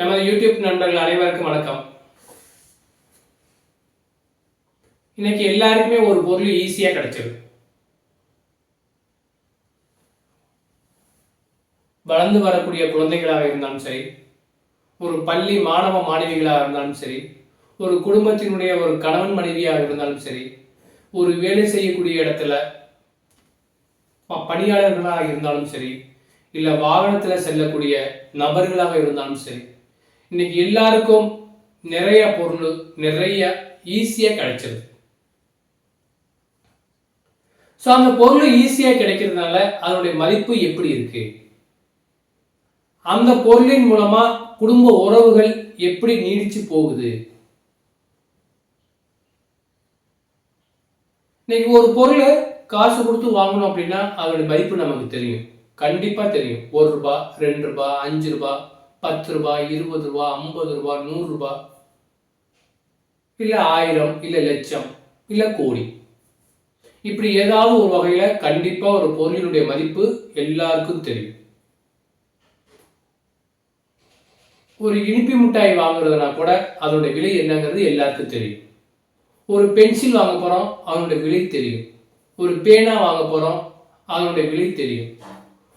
நமது யூடியூப் நண்பர்கள் அனைவருக்கும் வணக்கம். இன்னைக்கு எல்லாருக்குமே ஒரு பொருள் ஈஸியாக கிடைச்சிருது வளர்ந்து வரக்கூடிய குழந்தைகளாக இருந்தாலும் சரி ஒரு பள்ளி மாணவ மாணவிகளாக இருந்தாலும் சரி ஒரு குடும்பத்தினுடைய ஒரு கணவன் மனைவியாக இருந்தாலும் சரி ஒரு வேலை செய்யக்கூடிய இடத்துல பணியாளர்களாக இருந்தாலும் சரி இல்லை வாகனத்தில் செல்லக்கூடிய நபர்களாக இருந்தாலும் சரி இன்னைக்கு எல்லாருக்கும் நிறைய பொருள் நிறைய ஈஸியாக கிடைச்சிருது. ஸோ அந்த பொருள் ஈஸியாக கிடைக்கிறதுனால அதனுடைய மதிப்பு எப்படி இருக்கு? அந்த பொருளின் மூலமா குடும்ப உறவுகள் எப்படி நீடிச்சு போகுது? இன்னைக்கு ஒரு பொருளை காசு கொடுத்து வாங்கணும் அப்படின்னா அதோட மதிப்பு நமக்கு தெரியும். கண்டிப்பா தெரியும். ஒரு ரூபாய் ரெண்டு ரூபாய் அஞ்சு ரூபாய் பத்து ரூபாய் இருபது ரூபாய் ஐம்பது ரூபாய் நூறு ரூபாய் ஆயிரம் இல்லை லட்சம் இல்லை கோடி. இப்படி ஏதாவது ஒரு வகையில் கண்டிப்பாக ஒரு பொருளினுடைய மதிப்பு எல்லாருக்கும் தெரியும். ஒரு இனிப்பு மிட்டாய் வாங்குறதுனா கூட அதோட விலை என்னங்கிறது எல்லாருக்கும் தெரியும். ஒரு பென்சில் வாங்க போகிறோம் அதனுடைய விலை தெரியும். ஒரு பேனா வாங்க போகிறோம் அதனுடைய விலை தெரியும்.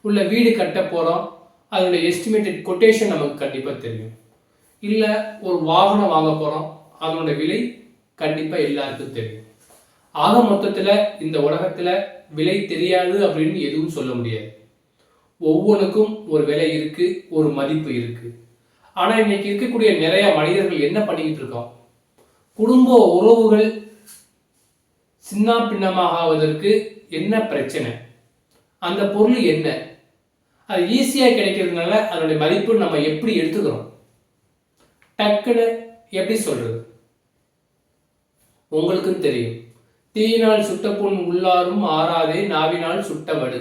உள்ள வீடு கட்ட போகிறோம் அதனுடைய எஸ்டிமேட்டட் கொட்டேஷன் நமக்கு கண்டிப்பாக தெரியும். இல்லை ஒரு வாகனம் வாங்க போகிறோம் அதனோட விலை கண்டிப்பாக எல்லாருக்கும் தெரியும். ஆக மொத்தத்தில் இந்த உலகத்தில் விலை தெரியாது அப்படின்னு எதுவும் சொல்ல முடியாது. ஒவ்வொன்றுக்கும் ஒரு விலை இருக்குது ஒரு மதிப்பு இருக்குது ஆனால் இன்னைக்கு இருக்கக்கூடிய நிறைய மனிதர்கள் என்ன பண்ணிக்கிட்டு இருக்கோம்? குடும்ப உறவுகள் சின்ன பின்னமாகாவதற்கு என்ன பிரச்சனை? அந்த பொருள் என்ன? அது ஈஸியாக கிடைக்கிறதுனால அதனுடைய மதிப்பு நம்ம எப்படி எடுத்துக்கிறோம்? டக்குன்னு எப்படி சொல்றது? உங்களுக்கும் தெரியும். தீயினால் சுட்டப்புண் உள்ளாரும் ஆறாதே நாவினால் சுட்டவடு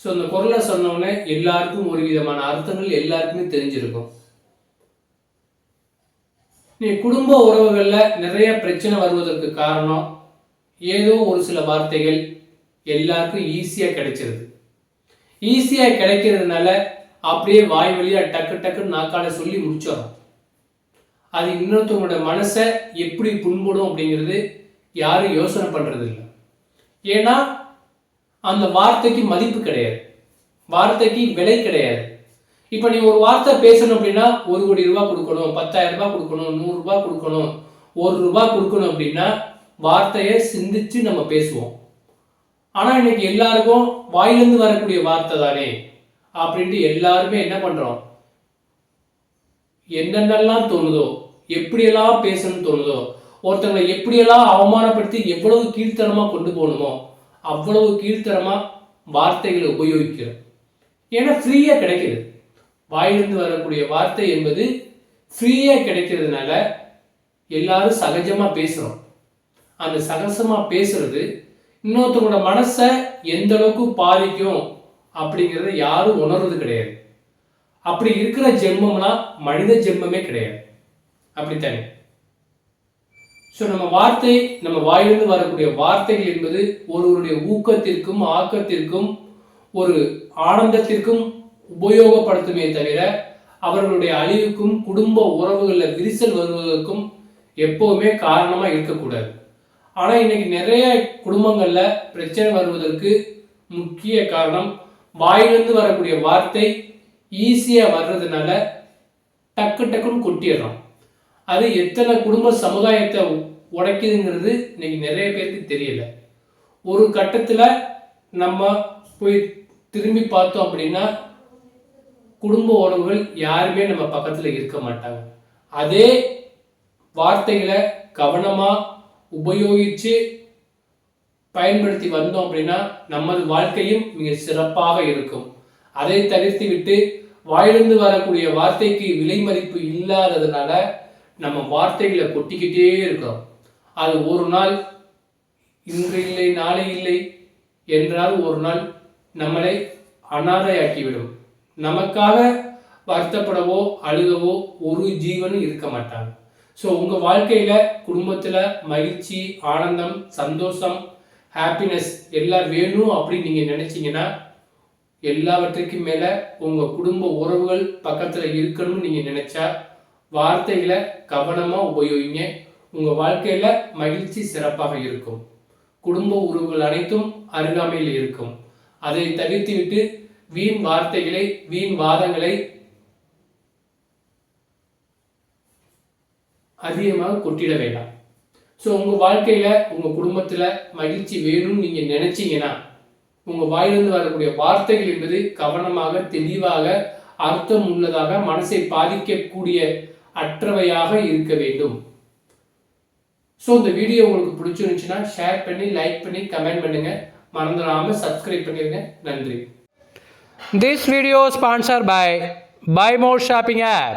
ஸோ அந்த குரலை சொன்னோடனே எல்லாருக்கும் ஒரு விதமான அர்த்தங்கள் எல்லாருக்குமே தெரிஞ்சிருக்கும். நீ குடும்ப உறவுகளில் நிறைய பிரச்சனை வருவதற்கு காரணம் ஏதோ ஒரு சில வார்த்தைகள் எல்லாருக்கும் ஈஸியாக கிடைச்சிருது. ஈஸியாக கிடைக்கிறதுனால அப்படியே வாய் வழியாக டக்கு டக்குன்னு நாக்கால சொல்லி முடிச்சிடறோம். அது இன்னொருத்தவங்களோட மனசை எப்படி புண்படும் அப்படிங்கிறது யாரும் யோசனை பண்ணுறது இல்லை ஏன்னா அந்த வார்த்தைக்கு மதிப்பு கிடையாது. வார்த்தைக்கு விலை கிடையாது. இப்போ நீ ஒரு வார்த்தை பேசணும் அப்படின்னா ஒரு கோடி ரூபாய் கொடுக்கணும் பத்தாயிரம் ரூபாய் கொடுக்கணும் நூறுரூபா கொடுக்கணும் ஒரு ரூபாய் கொடுக்கணும் அப்படின்னா வார்த்தையை சிந்திச்சு நம்ம பேசுவோம். ஆனால் இன்னைக்கு எல்லாருக்கும் வாயிலிருந்து வரக்கூடிய வார்த்தை தானே? அப்படின்ட்டு எல்லாருமே என்ன பண்ணுறோம் என்னென்னலாம் தோணுதோ எப்படியெல்லாம் பேசணும்னு தோணுதோ ஒருத்தங்களை எப்படியெல்லாம் அவமானப்படுத்தி எவ்வளவு கீழ்த்தனமாக கொண்டு போகணுமோ அவ்வளவு கீழ்த்தனமாக வார்த்தைகளை உபயோகிக்கிறோம். ஏன்னா ஃப்ரீயாக கிடைக்கிது. வாயிலிருந்து வரக்கூடிய வார்த்தை என்பது ஃப்ரீயாக கிடைக்கிறதுனால எல்லாரும் சகஜமாக பேசுகிறோம் அந்த சகசமாக பேசுறது இன்னொருத்தவங்களோட மனசை எந்த அளவுக்கு பாதிக்கும் அப்படிங்கிறத யாரும் உணர்றது கிடையாது. அப்படி இருக்கிற ஜென்மம்லாம் மனித ஜென்மமே கிடையாது. அப்படித்தானே? ஸோ நம்ம வார்த்தை நம்ம வாயிலிருந்து வரக்கூடிய வார்த்தைகள் என்பது ஒருவருடைய ஊக்கத்திற்கும் ஆக்கத்திற்கும் ஒரு ஆனந்தத்திற்கும் உபயோகப்படுத்துமே தவிர அவர்களுடைய அழிவுக்கும் குடும்ப உறவுகளில் விரிசல் வருவதற்கும் எப்போவுமே காரணமாக இருக்கக்கூடாது. ஆனால் இன்னைக்கு நிறைய குடும்பங்களில் பிரச்சனை வருவதற்கு முக்கிய காரணம் வாயிலிருந்து வரக்கூடிய வார்த்தை ஈஸியாக வர்றதுனால டக்கு டக்குன்னு கொட்டிடுறோம். அது எத்தனை குடும்ப சமுதாயத்தை உடைக்குதுங்கிறது இன்னைக்கு நிறைய பேருக்கு தெரியல. ஒரு கட்டத்தில் நம்ம போய் திரும்பி பார்த்தோம் அப்படின்னா குடும்ப உறவுகள் யாருமே நம்ம பக்கத்தில் இருக்க மாட்டாங்க. அதே வார்த்தைகளை கவனமாக உபயோகித்து பயன்படுத்தி வந்தோம் அப்படின்னா நமது வாழ்க்கையும் மிக சிறப்பாக இருக்கும். அதை தவிர்த்து விட்டு வாயிலிருந்து வரக்கூடிய வார்த்தைக்கு விலை மதிப்பு இல்லாததுனால நம்ம வார்த்தைகளை கொட்டிக்கிட்டே இருக்கிறோம் அது ஒரு நாள் இன்று இல்லை நாளை இல்லை என்றால் ஒரு நாள் நம்மளை அனாதையாக்கிவிடும். நமக்காக வருத்தப்படவோ அழுகவோ ஒரு ஜீவனும் இருக்க மாட்டாங்க ஸோ உங்கள் வாழ்க்கையில் குடும்பத்தில் மகிழ்ச்சி ஆனந்தம் சந்தோஷம் ஹாப்பினஸ் எல்லாம் வேணும் அப்படின்னு நீங்கள் நினச்சிங்கன்னா எல்லாவற்றுக்கும் மேலே உங்கள் குடும்ப உறவுகள் பக்கத்தில் இருக்கணும்னு நீங்கள் நினச்சா வார்த்தைகளை கவனமாக உபயோகிங்க. உங்கள் வாழ்க்கையில் மகிழ்ச்சி சிறப்பாக இருக்கும். குடும்ப உறவுகள் அனைத்தும் அருகாமையில் இருக்கும். அதை தவிர்த்துவிட்டு வீண் வார்த்தைகளை வீண் வாதங்களை அதிகமாக கொட்டிட வேண்டாம். ஸோ உங்கள் வாழ்க்கையில் உங்கள் குடும்பத்தில் மகிழ்ச்சி வேணும்னு நீங்கள் நினச்சிங்கன்னா உங்கள் வாயிலிருந்து வரக்கூடிய வார்த்தைகள் என்பது கவனமாக தெளிவாக அர்த்தம் உள்ளதாக மனசை பாதிக்கக்கூடிய அற்றவையாக இருக்க வேண்டும். ஸோ இந்த வீடியோ உங்களுக்கு பிடிச்சிருந்துச்சுன்னா ஷேர் பண்ணி லைக் பண்ணி கமெண்ட் பண்ணுங்க. மறந்துடாமல் சப்ஸ்கிரைப் பண்ணிடுங்க நன்றி. This video sponsor by buy more shopping app